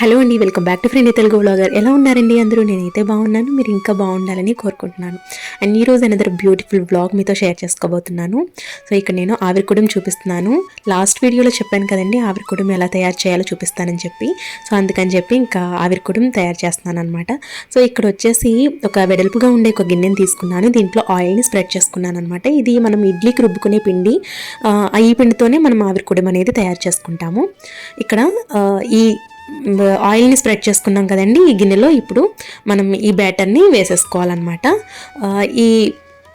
Hello అండి welcome back to friend Telugu blogger ఎలా ఉన్నారండి అందరూ? నేనైతే బాగున్నాను మీరు ఇంకా బాగుండాలని కోరుకుంటున్నాను. అండ్ ఈరోజు రోజు అనదర్ బ్యూటిఫుల్ వ్లాగ్ మీతో షేర్ చేసుకోబోతున్నాను. సో ఇక్కడ నేను ఆవిరికుడం చూపిస్తున్నాను. లాస్ట్ వీడియోలో చెప్పాను కదండి ఆవిరికుడం ఎలా తయారు చేయాలో చూపిస్తానని చెప్పి. సో అందుకని చెప్పి ఇంకా ఆవిరికుడం తయారు చేస్తున్నాను అనమాట సో ఇక్కడ వచ్చేసి ఒక వెడల్పుగా ఉండే ఒక గిన్నెని తీసుకున్నాను. దీంట్లో ఆయిల్ని స్ప్రెడ్ చేసుకున్నాను అనమాట ఇది మనం ఇడ్లీకి రుబ్బుకునే పిండి. ఈ పిండితోనే మనం ఆవిరికుడం అనేది తయారు చేసుకుంటాము. ఇక్కడ ఈ ఆయిల్ని స్ప్రెడ్ చేసుకున్నాం కదండి ఈ గిన్నెలో. ఇప్పుడు మనం ఈ బ్యాటర్ని వేసేసుకోవాలన్నమాట. ఈ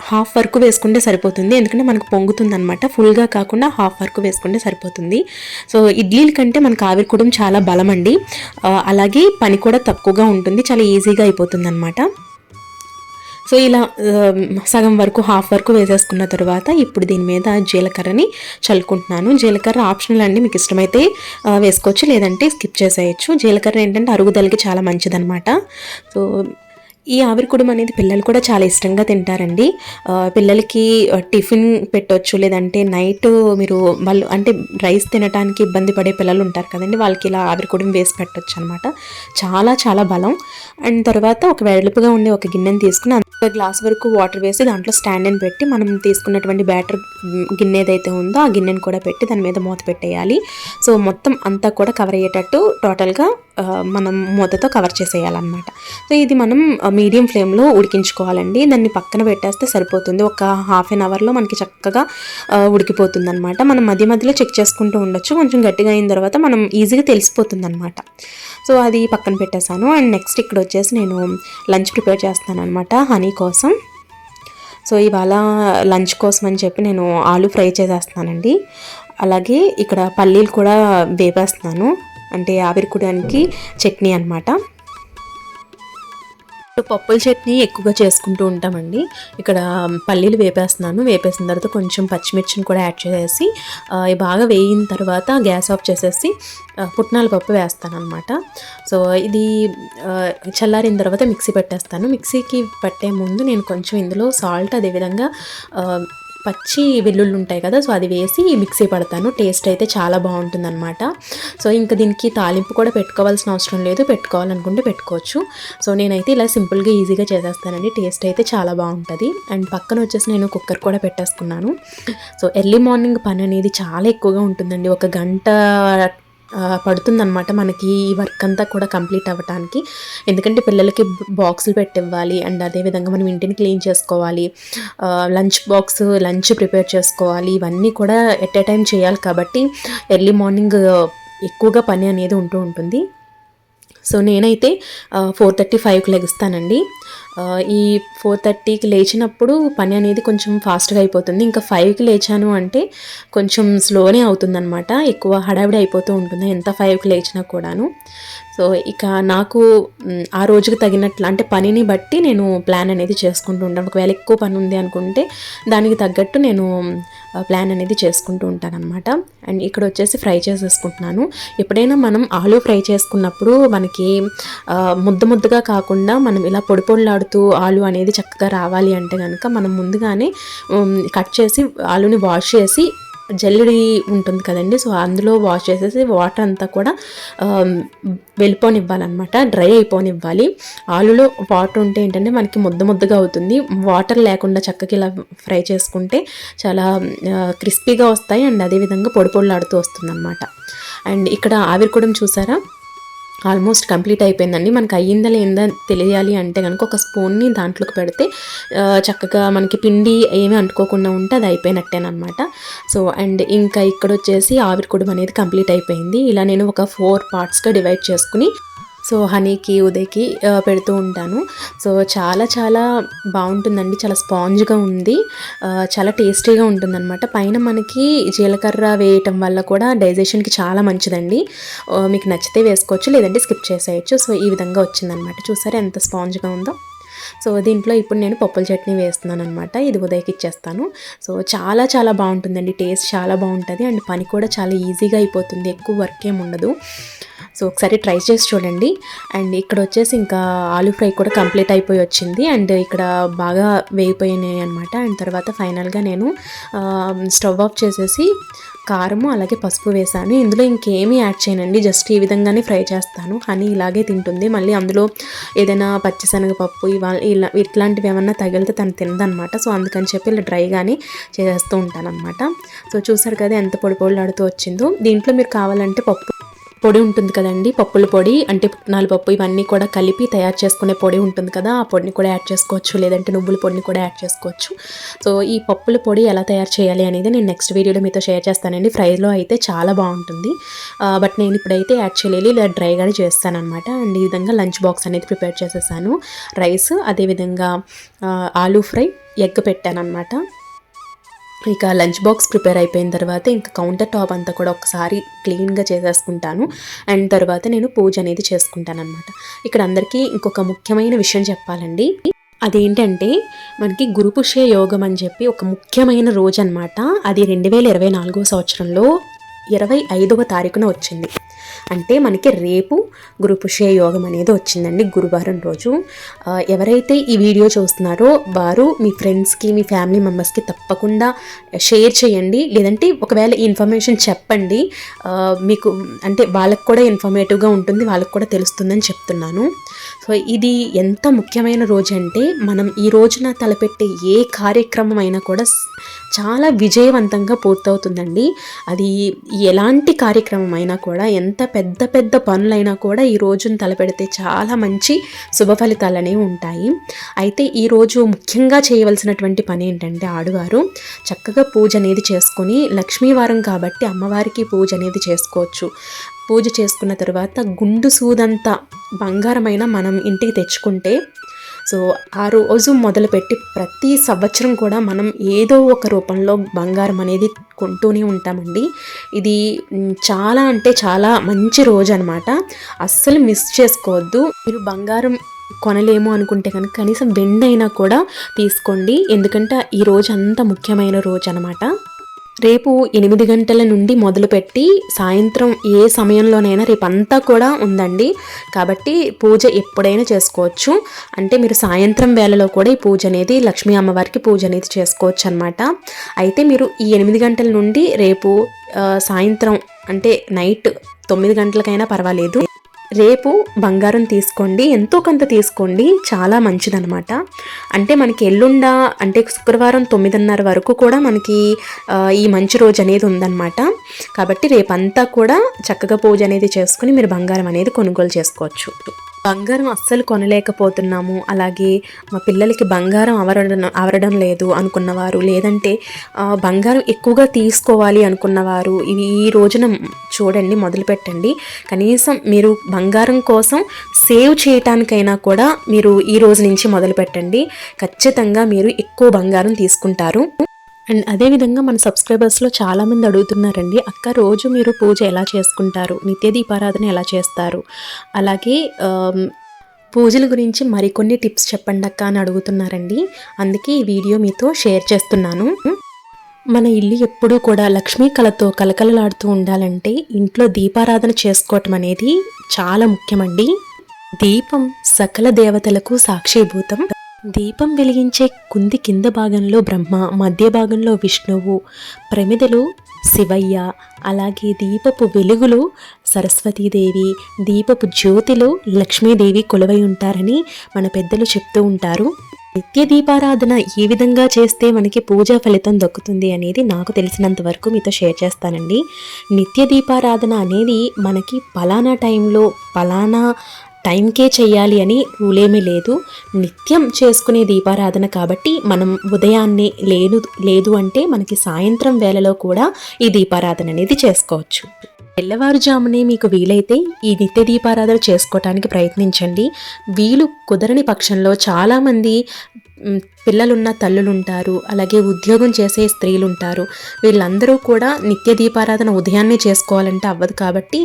హాఫ్ వరకు వేసుకుంటే సరిపోతుంది. ఎందుకంటే మనకు పొంగుతుంది అనమాట ఫుల్గా కాకుండా హాఫ్ వరకు వేసుకుంటే సరిపోతుంది. సో ఇడ్లీల కంటే మనకు ఆవిరికూడం చాలా బలం అండి అలాగే పని కూడా తక్కువగా ఉంటుంది. చాలా ఈజీగా అయిపోతుంది అనమాట సో ఇలా సగం వరకు హాఫ్ వరకు వేసేసుకున్న తర్వాత ఇప్పుడు దీని మీద జీలకర్రని చల్లుకుంటున్నాను. జీలకర్ర ఆప్షనల్ అండి మీకు ఇష్టమైతే వేసుకోవచ్చు లేదంటే స్కిప్ చేసేయచ్చు. జీలకర్ర ఏంటంటే అరుగుదలకి చాలా మంచిదన్నమాట. సో ఈ ఆవిరికుడుం అనేది పిల్లలు కూడా చాలా ఇష్టంగా తింటారండి. పిల్లలకి టిఫిన్ పెట్టొచ్చు లేదంటే నైట్ మీరు వాళ్ళు అంటే రైస్ తినడానికి ఇబ్బంది పడే పిల్లలు ఉంటారు కదండి వాళ్ళకి ఇలా ఆవిరికుడుం వేసి పెట్టొచ్చు అనమాట చాలా చాలా బలం. అండ్ తర్వాత ఒక వెడల్పుగా ఉండే ఒక గిన్నెని తీసుకుని ఒక గ్లాస్ వరకు వాటర్ వేసి దాంట్లో స్టాండ్ అని పెట్టి మనం తీసుకున్నటువంటి బ్యాటర్ గిన్నె ఏదైతే ఉందో ఆ గిన్నెని కూడా పెట్టి దాని మీద మూత పెట్టేయాలి. సో మొత్తం అంతా కూడా కవర్ అయ్యేటట్టు టోటల్గా మనం మూతతో కవర్ చేసేయాలన్నమాట. సో ఇది మనం మీడియం ఫ్లేమ్లో ఉడికించుకోవాలండి. దాన్ని పక్కన పెట్టేస్తే సరిపోతుంది. ఒక హాఫ్ అన్ అవర్లో మనకి చక్కగా ఉడికిపోతుంది అనమాట మనం మధ్య మధ్యలో చెక్ చేసుకుంటూ ఉండొచ్చు. కొంచెం గట్టిగా అయిన తర్వాత మనం ఈజీగా తెలిసిపోతుంది అనమాట సో అది పక్కన పెట్టేశాను. అండ్ నెక్స్ట్ ఇక్కడ వచ్చేసి నేను లంచ్ ప్రిపేర్ చేస్తాను అనమాట హనీ కోసం. సో ఇవాళ లంచ్ కోసం అని చెప్పి నేను ఆలు ఫ్రై చేసేస్తానండి అలాగే ఇక్కడ పల్లీలు కూడా వేపేస్తున్నాను. అంటే ఆవిరికూడానికి చట్నీ అనమాట పప్పుల చట్నీ ఎక్కువగా చేసుకుంటూ ఉంటామండి. ఇక్కడ పల్లీలు వేపేస్తున్నాను. వేపేసిన తర్వాత కొంచెం పచ్చిమిర్చిని కూడా యాడ్ చేసేసి బాగా వేయిన తర్వాత గ్యాస్ ఆఫ్ చేసేసి పుట్నాల పప్పు వేస్తాను అనమాట సో ఇది చల్లారిన తర్వాత మిక్సీ పెట్టేస్తాను. మిక్సీకి పట్టే ముందు నేను కొంచెం ఇందులో సాల్ట్ అదేవిధంగా పచ్చి వెల్లుల్లి ఉంటాయి కదా సో అది వేసి మిక్సీ పడతాను. టేస్ట్ అయితే చాలా బాగుంటుంది అనమాట సో ఇంకా దీనికి తాలింపు కూడా పెట్టుకోవాల్సిన అవసరం లేదు. పెట్టుకోవాలనుకుంటే పెట్టుకోవచ్చు. సో నేనైతే ఇలా సింపుల్గా ఈజీగా చేసేస్తానండి. టేస్ట్ అయితే చాలా బాగుంటుంది. అండ్ పక్కన వచ్చేసి నేను కుక్కర్ కూడా పెట్టేసుకున్నాను. సో ఎర్లీ మార్నింగ్ పని అనేది చాలా ఎక్కువగా ఉంటుందండి. ఒక గంట పడుతుందన్నమాట. మనకి ఈ వర్క్ అంతా కూడా కంప్లీట్ అవ్వటానికి. ఎందుకంటే పిల్లలకి బాక్సులు పెట్టివ్వాలి. అండ్ అదేవిధంగా మనం ఇంటిని క్లీన్ చేసుకోవాలి. లంచ్ బాక్స్ లంచ్ ప్రిపేర్ చేసుకోవాలి. ఇవన్నీ కూడా ఎట్ ఏ టైం చేయాలి కాబట్టి ఎర్లీ మార్నింగ్ ఎక్కువగా పని అనేది ఉంటూ ఉంటుంది. సో నేనైతే ఫోర్ థర్టీ ఫైవ్కి లెగుస్తానండి. ఈ ఫోర్ థర్టీకి లేచినప్పుడు పని అనేది కొంచెం ఫాస్ట్గా అయిపోతుంది. ఇంకా ఫైవ్కి లేచాను అంటే కొంచెం స్లోనే అవుతుందన్నమాట. ఎక్కువ హడావిడి అయిపోతూ ఉంటుంది. ఎంత ఫైవ్కి లేచినా కూడాను. సో ఇక నాకు ఆ రోజుకి తగినట్లు అంటే పనిని బట్టి నేను ప్లాన్ అనేది చేసుకుంటూ ఉంటాను. ఒకవేళ ఎక్కువ పని ఉంది అనుకుంటే దానికి తగ్గట్టు నేను ప్లాన్ అనేది చేసుకుంటూ ఉంటాను అనమాట అండ్ ఇక్కడ వచ్చేసి ఫ్రై చేసేసుకుంటున్నాను. ఎప్పుడైనా మనం ఆలు ఫ్రై చేసుకున్నప్పుడు మనకి ముద్ద ముద్దగా కాకుండా మనం ఇలా పొడి పొడిలాడుతూ ఆలు అనేది చక్కగా రావాలి అంటే కనుక మనం ముందుగానే కట్ చేసి ఆలుని వాష్ చేసి జల్లుడి ఉంటుంది కదండి. సో అందులో వాష్ చేసేసి వాటర్ అంతా కూడా వెళ్ళిపోనివ్వాలన్నమాట. డ్రై అయిపోనివ్వాలి. ఆలులో వాటర్ ఉంటే ఏంటంటే మనకి ముద్ద ముద్దగా అవుతుంది. వాటర్ లేకుండా చక్కకి ఇలా ఫ్రై చేసుకుంటే చాలా క్రిస్పీగా వస్తాయి. అండ్ అదేవిధంగా పొడి పొడిలాడుతూ వస్తుంది అనమాట అండ్ ఇక్కడ ఆవిరి కూడా చూసారా? ఆల్మోస్ట్ కంప్లీట్ అయిపోయిందండి. మనకి అయ్యిందా లేదా తెలియాలి అంటే కనుక ఒక స్పూన్ని దాంట్లోకి పెడితే చక్కగా మనకి పిండి ఏమీ అంటుకోకుండా ఉంటే అది అయిపోయినట్టేనమాట. సో అండ్ ఇంకా ఇక్కడ వచ్చేసి ఆవిరికుడం అనేది కంప్లీట్ అయిపోయింది. ఇలా నేను ఒక ఫోర్ పార్ట్స్గా డివైడ్ చేసుకుని సో హనీకి ఉదయ్కి పెడుతూ ఉంటాను. సో చాలా చాలా బాగుంటుందండి. చాలా స్పాంజ్గా ఉంది. చాలా టేస్టీగా ఉంటుందన్నమాట. పైన మనకి జీలకర్ర వేయటం వల్ల కూడా డైజెషన్కి చాలా మంచిదండి. మీకు నచ్చితే వేసుకోవచ్చు లేదంటే స్కిప్ చేసేయచ్చు. సో ఈ విధంగా వచ్చిందనమాట చూసారా ఎంత స్పాంజ్గా ఉందో? సో దీంట్లో ఇప్పుడు నేను పప్పుల చట్నీ వేస్తున్నాను అనమాట ఇది ఉదయకి ఇచ్చేస్తాను. సో చాలా చాలా బాగుంటుందండి. టేస్ట్ చాలా బాగుంటుంది. అండ్ పని కూడా చాలా ఈజీగా అయిపోతుంది. ఎక్కువ వర్క్ ఏమి ఉండదు. సో ఒకసారి ట్రై చేసి చూడండి. అండ్ ఇక్కడ వచ్చేసి ఇంకా ఆలూ ఫ్రై కూడా కంప్లీట్ అయిపోయి వచ్చింది. అండ్ ఇక్కడ బాగా వేగిపోయినాయి అనమాట అండ్ తర్వాత ఫైనల్గా నేను స్టవ్ ఆఫ్ చేసేసి కారము అలాగే పసుపు వేసాను ఇందులో ఇంకేమీ యాడ్ చేయనండి. జస్ట్ ఈ విధంగానే ఫ్రై చేస్తాను. హనీ ఇలాగే తింటుంది. మళ్ళీ అందులో ఏదైనా పచ్చిశనగపప్పు ఇవా ఇలా ఇట్లాంటివి ఏమన్నా తగిలితే తను తినదనమాట. సో అందుకని చెప్పి ఇలా డ్రైగానే చేస్తూ ఉంటానన్నమాట సో చూసారు కదా ఎంత పొడి పొడిలాడుతూ వచ్చిందో. దీంట్లో మీరు కావాలంటే పప్పు పొడి ఉంటుంది కదండి పప్పుల పొడి. అంటే పుట్నాల పప్పు ఇవన్నీ కూడా కలిపి తయారు చేసుకునే పొడి ఉంటుంది కదా ఆ పొడిని కూడా యాడ్ చేసుకోవచ్చు. లేదంటే నువ్వుల పొడిని కూడా యాడ్ చేసుకోవచ్చు. సో ఈ పప్పుల పొడి ఎలా తయారు చేయాలి అనేది నేను నెక్స్ట్ వీడియోలో మీతో షేర్ చేస్తానండి. ఫ్రైలో అయితే చాలా బాగుంటుంది. బట్ నేను ఇప్పుడైతే యాడ్ చేయలేదు. ఇలా డ్రైగానే చేస్తానమాట అండ్ ఈ విధంగా లంచ్ బాక్స్ అనేది ప్రిపేర్ చేసేసాను. రైస్ అదేవిధంగా ఆలూ ఫ్రై ఎగ్ పెట్టాను అనమాట ఇక లంచ్ బాక్స్ ప్రిపేర్ అయిపోయిన తర్వాత ఇంకా కౌంటర్ టాప్ అంతా కూడా ఒకసారి క్లీన్గా చేసేసుకుంటాను. అండ్ తర్వాత నేను పూజ అనేది చేసుకుంటాను అనమాట ఇక్కడ అందరికీ ఇంకొక ముఖ్యమైన విషయం చెప్పాలండి. అదేంటంటే మనకి గురుపుష్య యోగం అని చెప్పి ఒక ముఖ్యమైన రోజు అనమాట అది రెండు వేల ఇరవై నాలుగో సంవత్సరంలో ఇరవై ఐదవ తారీఖున వచ్చింది. అంటే మనకి రేపు గురుపుషే యోగం అనేది వచ్చిందండి గురువారం రోజు. ఎవరైతే ఈ వీడియో చూస్తున్నారో వారు మీ ఫ్రెండ్స్కి మీ ఫ్యామిలీ మెంబర్స్కి తప్పకుండా షేర్ చేయండి. లేదంటే ఒకవేళ ఈ ఇన్ఫర్మేషన్ చెప్పండి. మీకు అంటే వాళ్ళకి కూడా ఇన్ఫర్మేటివ్గా ఉంటుంది వాళ్ళకి కూడా తెలుస్తుందని చెప్తున్నాను. సో ఇది ఎంత ముఖ్యమైన రోజు అంటే మనం ఈ రోజున తలపెట్టే ఏ కార్యక్రమం అయినా కూడా చాలా విజయవంతంగా పూర్తవుతుందండి. అది ఎలాంటి కార్యక్రమం అయినా కూడా ఎంత పెద్ద పెద్ద పనులైనా కూడా ఈ రోజును తలపెడితే చాలా మంచి శుభ ఫలితాలు అనేవి ఉంటాయి. అయితే ఈరోజు ముఖ్యంగా చేయవలసినటువంటి పని ఏంటంటే ఆడవారు. చక్కగా పూజ అనేది చేసుకొని లక్ష్మీవారం కాబట్టి అమ్మవారికి పూజ అనేది చేసుకోవచ్చు. పూజ చేసుకున్న తర్వాత గుండు సూదంత బంగారమైన మనం ఇంటికి తెచ్చుకుంటే సో ఆ రోజు మొదలుపెట్టి ప్రతి సంవత్సరం కూడా మనం ఏదో ఒక రూపంలో బంగారం అనేది కొంటూనే ఉంటామండి. ఇది చాలా అంటే చాలా మంచి రోజు అనమాట అస్సలు మిస్ చేసుకోవద్దు. మీరు బంగారం కొనలేము అనుకుంటే కనుక కనీసం వెండైనా కూడా తీసుకోండి. ఎందుకంటే ఈ రోజు అంత ముఖ్యమైన రోజు అనమాట రేపు ఎనిమిది గంటల నుండి మొదలుపెట్టి సాయంత్రం ఏ సమయంలోనైనా రేపంతా కూడా ఉందండి. కాబట్టి పూజ ఎప్పుడైనా చేసుకోవచ్చు. అంటే మీరు సాయంత్రం వేళలో కూడా ఈ పూజ అనేది లక్ష్మీ అమ్మవారికి పూజ అనేది చేసుకోవచ్చు అనమాట అయితే మీరు ఈ ఎనిమిది గంటల నుండి రేపు సాయంత్రం అంటే నైట్ తొమ్మిది గంటలకైనా పర్వాలేదు. రేపు బంగారం తీసుకోండి ఎంతో కొంత తీసుకోండి చాలా మంచిదనమాట అంటే మనకి ఎల్లుండ అంటే శుక్రవారం తొమ్మిదిన్నర వరకు కూడా మనకి ఈ మంచి రోజు అనేది ఉందన్నమాట. కాబట్టి రేపంతా కూడా చక్కగా పూజ అనేది చేసుకుని మీరు బంగారం అనేది కొనుగోలు చేసుకోవచ్చు. బంగారం అస్సలు కొనలేకపోతున్నాము. అలాగే మా పిల్లలకి బంగారం అవరడం అవరడం లేదు అనుకున్నవారు. లేదంటే బంగారం ఎక్కువగా తీసుకోవాలి అనుకున్నవారు. ఇవి ఈ రోజున చూడండి మొదలుపెట్టండి. కనీసం మీరు బంగారం కోసం సేవ్ చేయటానికైనా కూడా మీరు ఈ రోజు నుంచి మొదలుపెట్టండి. ఖచ్చితంగా మీరు ఎక్కువ బంగారం తీసుకుంటారు. అండ్ అదేవిధంగా మన సబ్స్క్రైబర్స్లో చాలామంది అడుగుతున్నారండి అక్క రోజు మీరు పూజ ఎలా చేసుకుంటారు? నిత్య దీపారాధన ఎలా చేస్తారు? అలాగే పూజల గురించి మరికొన్ని టిప్స్ చెప్పండి అక్క అని అడుగుతున్నారండి. అందుకే ఈ వీడియో మీతో షేర్ చేస్తున్నాను. మన ఇల్లు ఎప్పుడూ కూడా లక్ష్మీ కళతో కలకలలాడుతూ ఉండాలంటే ఇంట్లో దీపారాధన చేసుకోవటం అనేది చాలా ముఖ్యమండి. దీపం సకల దేవతలకు సాక్షిభూతం. దీపం వెలిగించే కుంది కింద భాగంలో బ్రహ్మ మధ్య భాగంలో విష్ణువు ప్రమిదలు శివయ్య అలాగే దీపపు వెలుగులు సరస్వతీదేవి దీపపు జ్యోతిలో లక్ష్మీదేవి కొలువై ఉంటారని మన పెద్దలు చెప్తూ ఉంటారు. నిత్య దీపారాధన ఏ విధంగా చేస్తే మనకి పూజా ఫలితం దక్కుతుంది అనేది నాకు తెలిసినంత వరకు మీతో షేర్ చేస్తానండి. నిత్య దీపారాధన అనేది మనకి పలానా టైంలో పలానా టైంకే చేయాలి అని రూలేమీ లేదు. నిత్యం చేసుకునే దీపారాధన కాబట్టి మనం ఉదయాన్నే లేదు లేదు అంటే మనకి సాయంత్రం వేళలో కూడా ఈ దీపారాధన అనేది చేసుకోవచ్చు. తెల్లవారుజామునే మీకు వీలైతే ఈ నిత్య దీపారాధన చేసుకోవటానికి ప్రయత్నించండి. వీలు కుదరని పక్షంలో చాలామంది పిల్లలున్న తల్లులుంటారు అలాగే ఉద్యోగం చేసే స్త్రీలు ఉంటారు వీళ్ళందరూ కూడా నిత్య దీపారాధన ఉదయాన్నే చేసుకోవాలంటే అవ్వదు కాబట్టి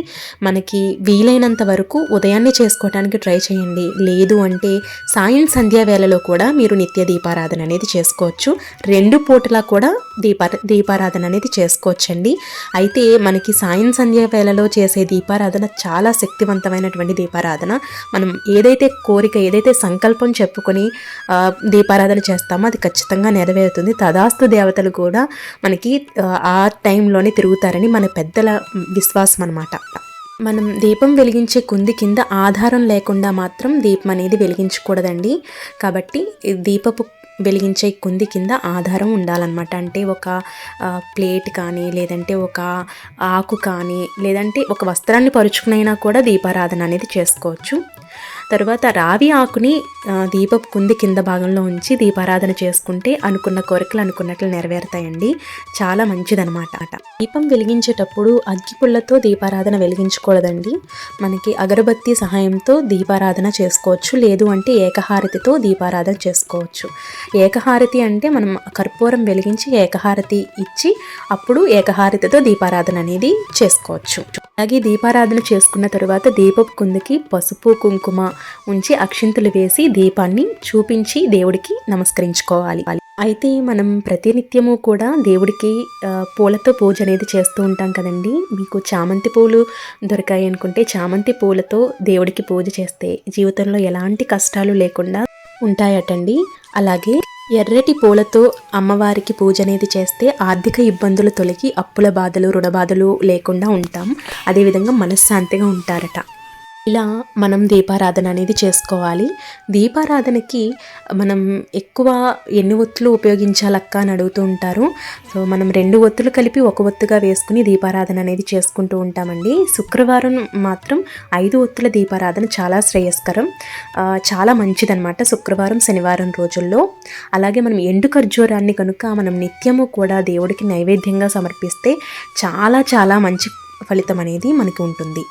మనకి వీలైనంత వరకు ఉదయాన్నే చేసుకోవడానికి ట్రై చేయండి. లేదు అంటే సాయం సంధ్యా వేళలో కూడా మీరు నిత్య దీపారాధన అనేది చేసుకోవచ్చు. రెండు పూటలా కూడా దీపా దీపారాధన అనేది చేసుకోవచ్చండి. అయితే మనకి సాయం సంధ్యా వేళలో చేసే దీపారాధన చాలా శక్తివంతమైనటువంటి దీపారాధన. మనం ఏదైతే కోరిక ఏదైతే సంకల్పం చెప్పుకొని దీపారాధన చేస్తామో అది ఖచ్చితంగా నెరవేరుతుంది. తదాస్తు దేవతలు కూడా మనకి ఆ, టైంలోనే తిరుగుతారని మన పెద్దల విశ్వాసం అనమాట మనం దీపం వెలిగించే కుంది కింద ఆధారం లేకుండా మాత్రం దీపం అనేది వెలిగించకూడదండి. కాబట్టి దీపపు వెలిగించే కుంది కింద ఆధారం ఉండాలన్నమాట. అంటే ఒక ప్లేట్ కానీ లేదంటే ఒక ఆకు కానీ లేదంటే ఒక వస్త్రాన్ని పరుచుకునైనా కూడా దీపారాధన అనేది చేసుకోవచ్చు. తర్వాత రావి ఆకుని దీపపు కుంది కింద భాగంలో ఉంచి దీపారాధన చేసుకుంటే అనుకున్న కోరికలు అనుకున్నట్లు నెరవేరుతాయండి. చాలా మంచిదనమాట దీపం వెలిగించేటప్పుడు అగ్గిపుల్లతో దీపారాధన వెలిగించకూడదండి మనకి అగరబత్తి సహాయంతో దీపారాధన చేసుకోవచ్చు. లేదు అంటే ఏకహారతితో దీపారాధన చేసుకోవచ్చు. ఏకహారతి అంటే మనం కర్పూరం వెలిగించి ఏకహారతి ఇచ్చి అప్పుడు ఏకహారతితో దీపారాధన అనేది చేసుకోవచ్చు. అలాగే దీపారాధన చేసుకున్న తర్వాత దీపపు కుందికి పసుపు కుంకుమ ఉంచి అక్షింతలు వేసి దీపాన్ని చూపించి దేవుడికి నమస్కరించుకోవాలి. అయితే మనం ప్రతినిత్యము కూడా దేవుడికి పూలతో పూజ అనేది చేస్తూ ఉంటాం కదండి. మీకు చామంతి పూలు దొరికాయి అనుకుంటే చామంతి పూలతో దేవుడికి పూజ చేస్తే జీవితంలో ఎలాంటి కష్టాలు లేకుండా ఉంటాయటండి. అలాగే ఎర్రటి పూలతో అమ్మవారికి పూజ అనేది చేస్తే ఆర్థిక ఇబ్బందులు తొలగి అప్పుల బాధలు రుణ బాధలు లేకుండా ఉంటాం. అదేవిధంగా మనశ్శాంతిగా ఉంటారట. ఇలా మనం దీపారాధన అనేది చేసుకోవాలి. దీపారాధనకి మనం ఎక్కువ ఎన్ని ఒత్తులు ఉపయోగించాలక్క అని అడుగుతూ ఉంటారు. సో మనం రెండు ఒత్తులు కలిపి ఒక ఒత్తుగా వేసుకుని దీపారాధన అనేది చేసుకుంటూ ఉంటామండి. శుక్రవారం మాత్రం ఐదు ఒత్తుల దీపారాధన చాలా శ్రేయస్కరం. చాలా మంచిదన్నమాట శుక్రవారం శనివారం రోజుల్లో. అలాగే మనం ఎండు ఖర్జూరాన్ని కనుక మనం నిత్యము కూడా దేవుడికి నైవేద్యంగా సమర్పిస్తే చాలా చాలా మంచి ఫలితం అనేది మనకి ఉంటుంది.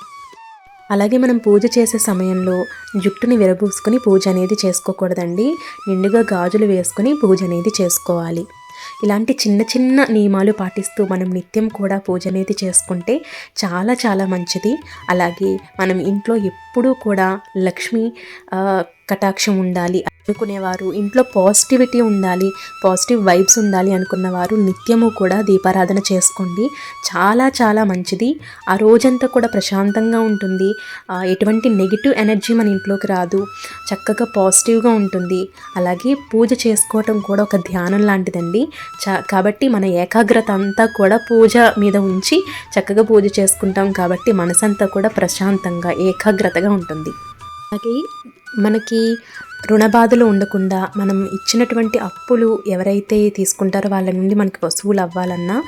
అలాగే మనం పూజ చేసే సమయంలో జుట్టుని విరబూసుకొని పూజ అనేది చేసుకోకూడదండి. నిండుగా గాజులు వేసుకొని పూజ అనేది చేసుకోవాలి. ఇలాంటి చిన్న చిన్న నియమాలు పాటిస్తూ మనం నిత్యం కూడా పూజ అనేది చేసుకుంటే చాలా చాలా మంచిది. అలాగే మనం ఇంట్లో ఎప్పుడూ కూడా లక్ష్మి కటాక్షం ఉండాలి అనుకునేవారు. ఇంట్లో పాజిటివిటీ ఉండాలి పాజిటివ్ వైబ్స్ ఉండాలి అనుకున్నవారు నిత్యము కూడా దీపారాధన చేసుకోండి. చాలా చాలా మంచిది. ఆ రోజంతా కూడా ప్రశాంతంగా ఉంటుంది. ఎటువంటి నెగిటివ్ ఎనర్జీ మన ఇంట్లోకి రాదు. చక్కగా పాజిటివ్గా ఉంటుంది. అలాగే పూజ చేసుకోవటం కూడా ఒక ధ్యానం లాంటిదండి. చా కాబట్టి మన ఏకాగ్రత అంతా కూడా పూజ మీద ఉంచి చక్కగా పూజ చేసుకుంటాం కాబట్టి మనసంతా కూడా ప్రశాంతంగా ఏకాగ్రతగా ఉంటుంది. అలాగే మనకి రుణ బాధలు ఉండకుండా మనం ఇచ్చినటువంటి అప్పులు ఎవరైతే తీసుకుంటారో వాళ్ళ నుండి మనకి వసూలు అవ్వాలన్నా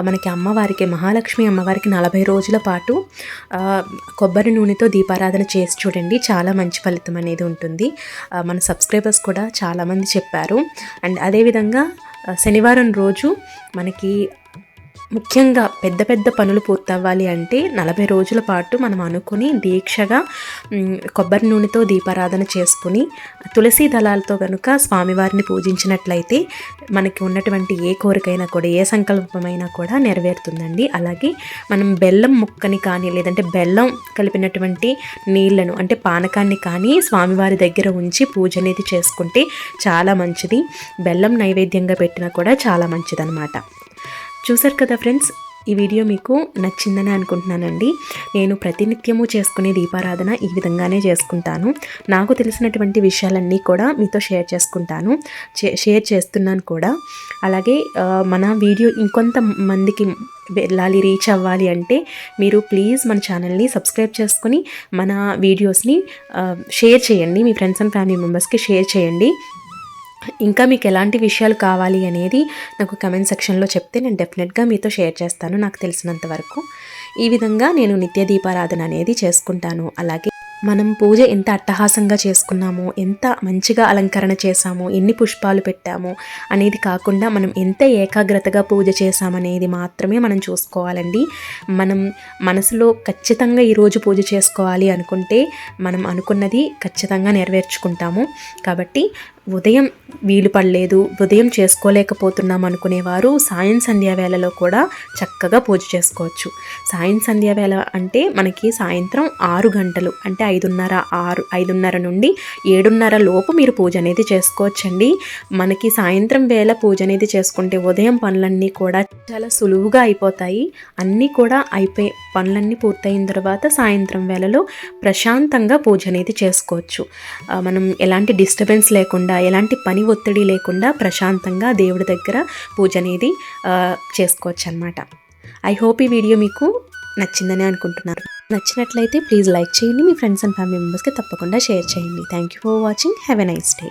మనకి అమ్మవారికి మహాలక్ష్మి అమ్మవారికి నలభై రోజుల పాటు కొబ్బరి నూనెతో దీపారాధన చేసి చూడండి. చాలా మంచి ఫలితం అనేది ఉంటుంది. మన సబ్స్క్రైబర్స్ కూడా చాలామంది చెప్పారు. అండ్ అదేవిధంగా శనివారం రోజు మనకి ముఖ్యంగా పెద్ద పెద్ద పనులు పూర్తవ్వాలి అంటే నలభై రోజుల పాటు మనం అనుకుని దీక్షగా కొబ్బరి నూనెతో దీపారాధన చేసుకుని తులసి దళాలతో కనుక స్వామివారిని పూజించినట్లయితే మనకి ఉన్నటువంటి ఏ కోరికైనా కూడా ఏ సంకల్పమైనా కూడా నెరవేరుతుందండి. అలాగే మనం బెల్లం ముక్కని కానీ లేదంటే బెల్లం కలిపినటువంటి నీళ్ళను అంటే పానకాన్ని కానీ స్వామివారి దగ్గర ఉంచి పూజ అనేది చేసుకుంటే చాలా మంచిది. బెల్లం నైవేద్యంగా పెట్టినా కూడా చాలా మంచిదన్నమాట. చూసారు కదా ఫ్రెండ్స్ ఈ వీడియో మీకు నచ్చిందని అనుకుంటున్నానండి. నేను ప్రతినిత్యము చేసుకునే దీపారాధన ఈ విధంగానే చేసుకుంటాను. నాకు తెలిసినటువంటి విషయాలన్నీ కూడా మీతో షేర్ చేసుకుంటాను చే- షేర్ చేస్తున్నాను కూడా. అలాగే మన వీడియో ఇంకొంత మందికి వెళ్ళాలి రీచ్ అవ్వాలి అంటే మీరు ప్లీజ్ మన ఛానల్ని సబ్స్క్రైబ్ చేసుకుని మన వీడియోస్ని షేర్ చేయండి. మీ ఫ్రెండ్స్ అండ్ ఫ్యామిలీ మెంబర్స్కి షేర్ చేయండి. ఇంకా మీకు ఎలాంటి విషయాలు కావాలి అనేది నాకు కమెంట్ సెక్షన్లో చెప్తే నేను డెఫినెట్గా మీతో షేర్ చేస్తాను నాకు తెలిసినంత వరకు. ఈ విధంగా నేను నిత్య దీపారాధన అనేది చేసుకుంటాను. అలాగే మనం పూజ ఎంత అట్టహాసంగా చేసుకున్నామో ఎంత మంచిగా అలంకరణ చేశాము ఎన్ని పుష్పాలు పెట్టామో అనేది కాకుండా మనం ఎంత ఏకాగ్రతగా పూజ చేశామనేది మాత్రమే మనం చూసుకోవాలండి. మనం మనసులో ఖచ్చితంగా ఈరోజు పూజ చేసుకోవాలి అనుకుంటే మనం అనుకున్నది ఖచ్చితంగా నెరవేర్చుకుంటాము. కాబట్టి ఉదయం వీలు పడలేదు ఉదయం చేసుకోలేకపోతున్నాం అనుకునేవారు సాయం సంధ్యా వేళలో కూడా చక్కగా పూజ చేసుకోవచ్చు. సాయం సంధ్యా వేళ అంటే మనకి సాయంత్రం ఆరు గంటలు అంటే ఐదున్నర ఆరు ఐదున్నర నుండి ఏడున్నర లోపు మీరు పూజ అనేది చేసుకోవచ్చండి. మనకి సాయంత్రం వేళ పూజ అనేది చేసుకుంటే ఉదయం పనులన్నీ కూడా చాలా సులువుగా అయిపోతాయి. అన్నీ కూడా అయిపోయి పనులన్నీ పూర్తయిన తర్వాత సాయంత్రం వేళలో ప్రశాంతంగా పూజ అనేది చేసుకోవచ్చు. మనం ఎలాంటి డిస్టర్బెన్స్ లేకుండా లేకుండా ఎలాంటి పని ఒత్తిడి లేకుండా ప్రశాంతంగా దేవుడి దగ్గర పూజ అనేది చేసుకోవచ్చు అనమాట ఐ హోప్ ఈ వీడియో మీకు నచ్చిందని అనుకుంటున్నారు నచ్చినట్లయితే ప్లీజ్ లైక్ చేయండి. మీ ఫ్రెండ్స్ అండ్ ఫ్యామిలీ మెంబర్స్కి తప్పకుండా షేర్ చేయండి. Thank you for watching. Have a nice day.